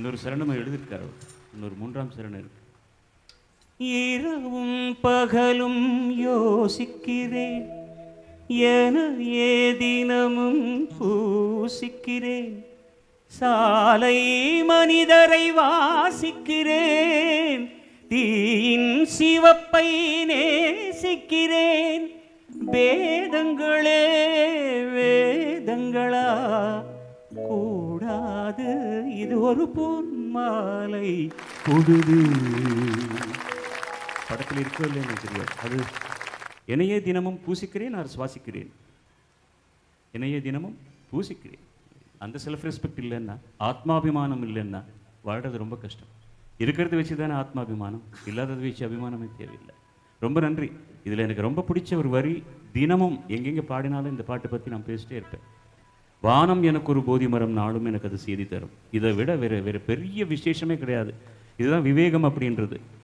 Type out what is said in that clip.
இன்னொரு சரணம் எழுதியிருக்கார் அவர். இன்னொரு மூன்றாம் சரணம் இருக்கு. இரவும் பகலும் யோசிக்கிறேன். என ஏ தினமும் பூசிக்கிறேன். சாலை மனிதரை வாசிக்கிறேன். தீயின் சிவப்பை நேசிக்கிறேன். வேதங்களே வேதங்களா இது ஒரு பொன் மாலை கொடுது படத்தில் இருக்கோ இல்லையா எனக்கு தெரியாது. அது என்னையே தினமும் பூசிக்கிறேன் நான் சுவாசிக்கிறேன். என்னையே தினமும் பூசிக்கிறேன். அந்த செல்ஃப் ரெஸ்பெக்ட் இல்லைன்னா ஆத்மாபிமானம் இல்லைன்னா வாழ்றது ரொம்ப கஷ்டம். இருக்கிறத வச்சு தானே ஆத்மாபிமானம்? இல்லாததை வச்சு அபிமானமே தேவையில்லை. ரொம்ப நன்றி. இதில் எனக்கு ரொம்ப பிடிச்ச ஒரு வரி தினமும் எங்கெங்கே பாடினாலும் இந்த பாட்டை பற்றி நான் பேசிட்டே இருப்பேன். வானம் எனக்கு ஒரு போதி மரம் நாளும் எனக்கு அது செய்தி தரும். இதை விட வேற வேற பெரிய விசேஷமே கிடையாது. இதுதான் விவேகம் அப்படின்றது.